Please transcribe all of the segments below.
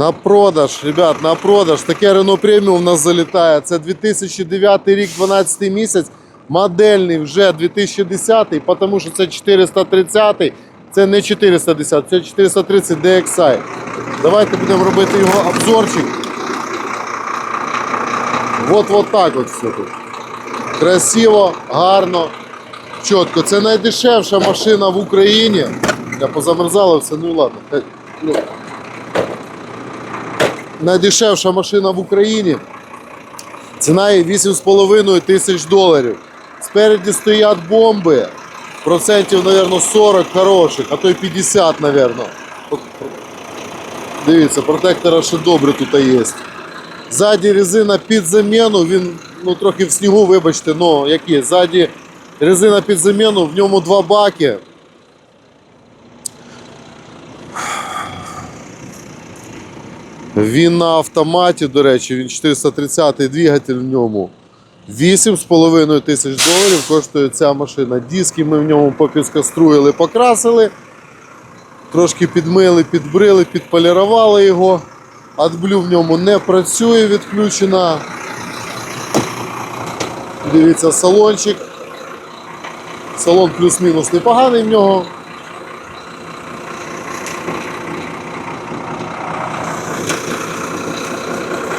На продаж, ребят, на продаж. Таке Renault Premium у нас залітає. Це 2009 рік, 12 місяць. Модельний вже 2010, тому що це 430, це не 410, це 430 DXi. Давайте будемо робити його обзорчик. От от так от все тут. Красиво, гарно, чітко. Це найдешевша машина в Україні. Я позамерзала все, ну ладно. Ну. Найдешевша машина в Україні. Ціна її 8,5 тисяч доларів. Спереді стоять бомби. Процентів, мабуть, 40 хороших, а то й 50, мабуть. Дивіться, протектора ще добре тут є. Ззаді резина під заміну, він ну, трохи в снігу, вибачте, ну які. Ззаді резина під заміну, в ньому два баки. Він на автоматі, до речі, він 430-й двигатель в ньому. 8,5 тисяч доларів коштує ця машина. Диски ми в ньому попіскаструїли, покрасили. Трошки підмили, підбрили, підполірували його. AdBlue в ньому не працює, відключена. Дивіться, салончик. Салон плюс-мінус непоганий в нього.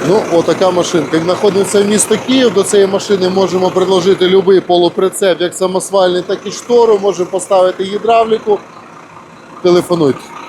Ну, отака машинка. Як знаходиться в місто Київ, до цієї машини можемо предложити будь-який полуприцеп, як самосвальний, так і штору. Можемо поставити гідравліку. Телефонуйте.